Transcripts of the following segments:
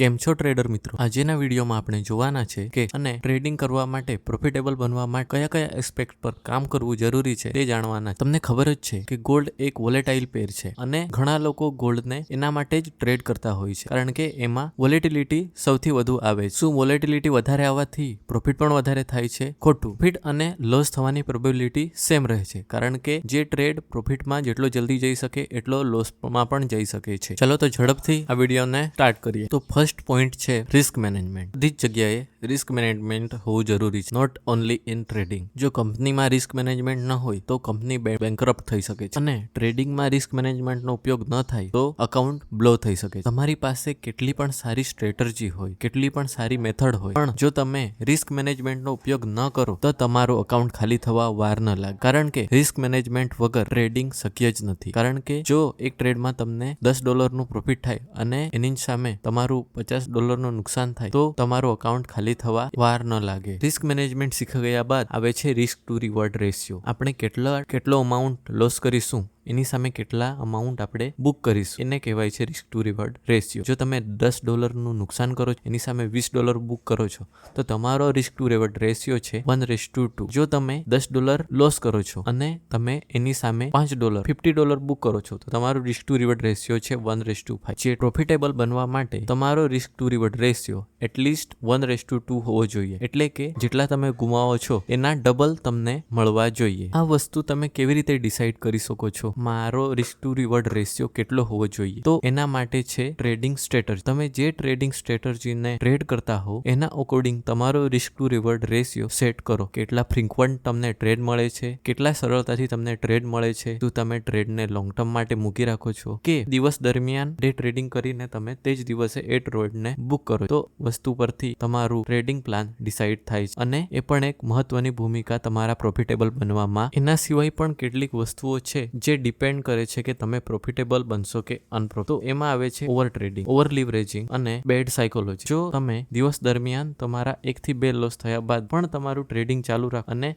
કેમ છો ટ્રેડર મિત્રો? આજેના વિડીયોમાં આપણે જોવાના છે કે અને ટ્રેડિંગ કરવા માટે પ્રોફિટેબલ બનવા માટે કયા કયા એસ્પેક્ટ પર કામ કરવું જરૂરી છે તે જાણવાના તમને ખબર જ છે કે ગોલ્ડ એક વોલેટાઇલ પેર છે અને ઘણા લોકો ગોલ્ડને એના માટે જ ટ્રેડ કરતા હોય છે કારણ કે એમાં વોલેટિલિટી સૌથી વધુ આવે છે. શું વોલેટિલિટી વધારે આવવાથી પ્રોફિટ પણ વધારે થાય છે? ખોટું. ફિટ અને લોસ થવાની પ્રોબેબિલિટી સેમ રહે છે કારણ કે જે ટ્રેડ પ્રોફિટમાં જેટલો જલ્દી જઈ શકે એટલો લોસમાં પણ જઈ શકે છે. ચલો તો ઝડપથી આ વિડીયોને સ્ટાર્ટ કરીએ. તો ફર્સ્ટ પોઈન્ટ છે રિસ્ક મેનેજમેન્ટ બધી જ જગ્યાએ રિસ્ક મેનેજમેન્ટ હોવું જરૂરી છે. નોટ ઓનલી ઇન ટ્રેડિંગ જો કંપનીમાં રિસ્ક મેનેજમેન્ટ ન હોય, તો કંપની બેંકરપ્ટ થઈ શકે છે. અને ટ્રેડિંગમાં રિસ્ક મેનેજમેન્ટનો ઉપયોગ ન થાય, તો અકાઉન્ટ બ્લો થઈ શકે છે. તમારી પાસે કેટલી પણ સારી સ્ટ્રેટર્જી હોય, કેટલી પણ સારી મેથડ હોય, પણ જો તમે રિસ્ક મેનેજમેન્ટનો ઉપયોગ ન કરો, તો તમારું અકાઉન્ટ ખાલી થવા વાર ન લાગે. કારણ કે રિસ્ક મેનેજમેન્ટ વગર ટ્રેડિંગ શક્ય જ નથી. કારણ કે જો એક ટ્રેડમાં તમને દસ ડોલરનું પ્રોફિટ થાય અને એની સામે તમારું પચાસ ડોલરનું નુકસાન થાય, તો તમારું અકાઉન્ટ ખાલી થવા વાર ન લાગે. રિસ્ક મેનેજમેન્ટ શીખી ગયા બાદ આવે છે રિસ્ક ટુ રિવોર્ડ રેશિયો આપણે કેટલા, કેટલો અમાઉન્ટ લોસ કરીશું? એની સામે કેટલા અમાઉન્ટ આપણે બુક કરીશું. એને કહેવાય છે રિસ્ક ટુ રિવોર્ડ રેશિયો જો તમે દસ ડોલરનું નુકસાન કરો છો, એની સામે વીસ ડોલર બુક કરો છો, તો તમારો રિસ્ક ટુ રિવોર્ડ રેશિયો છે વન રેસ ટુ ટુ જો તમે દસ ડોલર લોસ કરો છો અને તમે એની સામે પાંચ ડોલર ફિફ્ટી ડોલર બુક કરો છો, તો તમારો રિસ્ક ટુ રિવોર્ડ રેશિયો છે વન રેસ ટુ ફાઈવ જે પ્રોફિટેબલ બનવા માટે તમારો risk to reward ratio at least one ratio to two હોવો જોઈએ. એટલે કે જેટલા તમે ગુમાવો છો, એના ડબલ તમને મળવા જોઈએ. આ વસ્તુ તમે કેવી રીતે ડિસાઇડ કરી શકો છો? મારો રિસ્ક ટુ રિવોર્ડ રેશિયો કેટલો હોવો જોઈએ? તો એના માટે છે ટ્રેડિંગ સ્ટ્રેટર્જી તમે જે ટ્રેડિંગ સ્ટ્રેટર્જીને ટ્રેડ કરતા હો, એના અકોર્ડિંગ તમારો risk to reward ratio set કરો. કેટલા ફ્રિકવન્ટ તમને ટ્રેડ મળે છે, કેટલા સરળતાથી તમને ટ્રેડ મળે છે, શું તમે ટ્રેડને લોંગ ટર્મ માટે મૂકી રાખો છો? કે દિવસ દરમિયાન ડે ટ્રેડિંગ કરીને તમે તે જ દિવસે એ ટ્રેડને બુક કરો. તો વસ્તુ પરથી તમારું ટ્રેડિંગ પ્લાન ડિસાઈડ થાય છે. અને એ પણ એક મહત્વની ભૂમિકા તમારા પ્રોફિટેબલ બનવામાં. એના સિવાય પણ કેટલીક વસ્તુઓ છે જે ડિપેન્ડ કરે છે કે તમે પ્રોફિટેબલ બનશો કે અનપ્રો તો એમાં આવે છે ઓવર ટ્રેડિંગ ઓવર લિવરેજિંગ અને બેડ સાયકોલોજી જો તમે દિવસ દરમિયાન તમારા એક થી બે લોસ થયા બાદ પણ તમારું ટ્રેડિંગ ચાલુ રાખ અને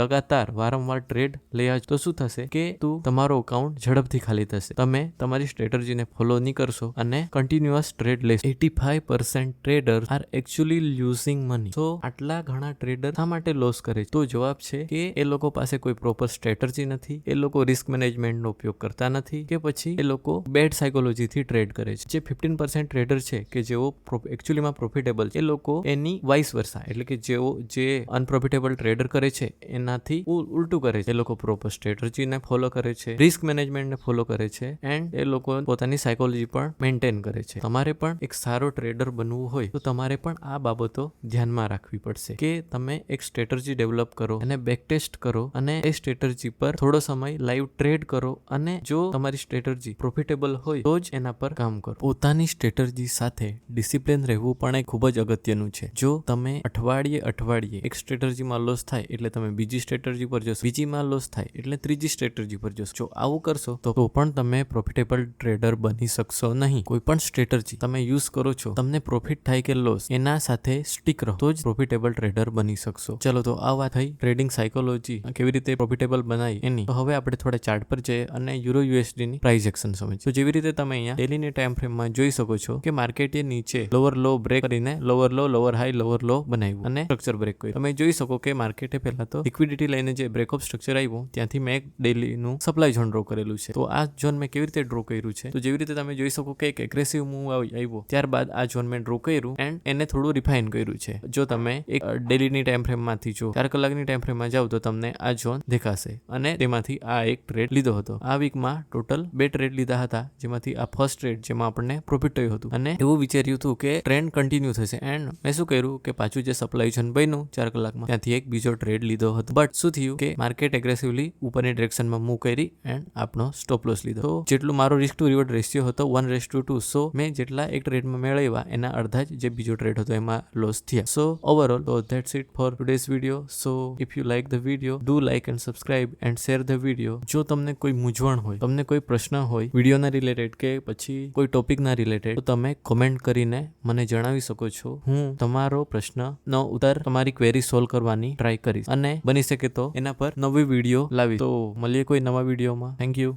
લગાતાર વારંવાર ટ્રેડ આવ તો શું થશે? કે તું તમારો અકાઉન્ટ ઝડપથી ખાલી થશે. તમે તમારી સ્ટ્રેટર્જીને ફોલો નહીં કરશો અને કન્ટિન્યુઅસ ટ્રેડ લેશો. Eighty five percent trader are actually losing money તો આટલા ઘણા ટ્રેડર શા માટે લોસ કરે તો જવાબ છે કે એ લોકો પાસે કોઈ પ્રોપર સ્ટ્રેટર્જી નથી. એ લોકો રિસ્ક મેનેજમેન્ટનો ઉપયોગ કરતા નથી કે પછી એ લોકો બેડ સાયકોલોજીથી ટ્રેડ કરે છે. જે ફિફ્ટીન પર્સન્ટ ટ્રેડર છે કે જેઓ એકચ્યુઅલીમાં પ્રોફિટેબલ એ લોકો એની વાઇસ વર્ષા એટલે કે જેઓ, જે અનપ્રોફિટેબલ ટ્રેડર કરે છે, એનાથી ઉલટું કરે છે. એ લોકો પ્રોપર સ્ટ્રેટર્જીને ફોલો કરે છે રિસ્ક મેનેજમેન્ટને ફોલો કરે છે એન્ડ એ લોકો પોતાની સાયકોલોજી પણ મેન્ટેન કરે છે. તમારે પણ એક સારો ટ્રેડર બનવું હોય, તો તમારે પણ આ બાબતો ધ્યાનમાં રાખવી પડશે. કે તમે એક સ્ટ્રેટર્જી ડેવલપ કરો અને બેક ટેસ્ટ કરો, અને એ સ્ટ્રેટર્જી પર થોડો સમય લાઈવ ટ્રેડ કરો અને જો તમારી સ્ટ્રેટર્જી પ્રોફિટેબલ હોય, તો જ એના પર કામ કરો. પોતાની સ્ટ્રેટર્જી સાથે ડિસિપ્લિન રહેવું પણ એ ખૂબ જ અગત્યનું છે. જો તમે અઠવાડિયે અઠવાડિયે એક સ્ટ્રેટર્જીમાં લોસ થાય, એટલે તમે બીજી સ્ટ્રેટર્જી પર જશો, બીજીમાં લોસ થાય, એટલે ત્રીજી સ્ટ્રેટર્જી પર જશો. જો આવું કરશો, તો પણ તમે પ્રોફિટેબલ ટ્રેડર બની શકશો નહીં. કોઈ પણ સ્ટ્રેટર્જી તમે યુઝ કરો છો, તમને પ્રોફિટ થાય કે લોસ એના સાથે સ્ટીક રહો, તો જ પ્રોફિટેબલ ટ્રેડર બની શકશો. ચલો, તો આ વાત થઈ ટ્રેડિંગ સાયકોલોજી કેવી રીતે પ્રોફિટેબલ બનાવી એની. હવે આપણે થોડા ચાર્ટ પર જઈએ અને યુરો યુએસડી ની પ્રાઇસ એક્શન સમય તો જેવી રીતે તમે અહીંયા ડેલીની ટાઈમ ફ્રેમમાં જોઈ શકો છો કે માર્કેટે નીચે લોવર લો બ્રેક કરીને lower low lower high lower low બનાવ્યું અને સ્ટ્રક્ચર બ્રેક કર્યું. તમે જોઈ શકો કે માર્કેટે પહેલા તો લિક્વિડિટી લઈને જે બ્રેકઅપ સ્ટ્રક્ચર આવ્યું, ત્યાંથી મેં એક ડેલીનું સપ્લાય ઝોન ડ્રો કરેલું છે. તો આ ઝોન મેં કેવી રીતે ડ્રો કર્યું છે? તો જેવી રીતે તમે જોઈ શકો કે એક એગ્રેસિવ મૂવ આવ્યો, ત્યારબાદ આ ઝોન મેં ડ્રો કર્યું એન્ડ એને થોડું રિફાઇન કર્યું છે. જો તમે એક ડેલીની ટાઈમ ફ્રેમમાંથી જો ચાર કલાકની ટાઈમ ફ્રેમમાં જાવ તો તમને આ ઝોન દેખાશે અને તેમાંથી આ એક ટ્રેડ લીધો હતો. આ વીકમાં ટોટલ બે ટ્રેડ લીધા હતા, જેમાંથી આ ફર્સ્ટ ટ્રેડ જેમાં આપણને પ્રોફિટ થયું હતું. અને એવું વિચાર્યું હતું કે ટ્રેન્ડ કન્ટિન્યુ થશે. એન્ડ મેં શું કર્યું કે પાછું જે સપ્લાય છે બન્યું ચાર કલાકમાં, ત્યાંથી એક બીજો ટ્રેડ લીધો હતો. બટ શું થયું કે માર્કેટ એગ્રેસિવલી ઉપરની ડિરેક્શનમાં મૂવ કરી એન્ડ આપણો સ્ટોપ લોસ લીધો. તો જેટલું મારો રિસ્ક ટુ રિવોર્ડ રેશિયો હતો one ratio to two so મેં જેટલા એક ટ્રેડમાં મેળવ્યા, એના અડધા જ જે બીજો ટ્રેડ હતો એમાં લોસ થયા. સો ઓવરઓલ તો that's it for today's video so if you like the video do like and subscribe and share the video જો તમને કોઈ મૂંઝવણ હોય, તમને કોઈ પ્રશ્ન હોય, વિડીયોના રિલેટેડ કે પછી કોઈ ટોપિકના રિલેટેડ તો તમે કોમેન્ટ કરીને મને જણાવી શકો છો. હું તમારો પ્રશ્નનો ઉત્તર તમારી ક્વેરી સોલ્વ કરવાની ટ્રાય કરીશ અને બની શકે તો એના પર નવી વીડિયો લાવી તો મળીએ કોઈ નવા વિડીયોમાં. Thank you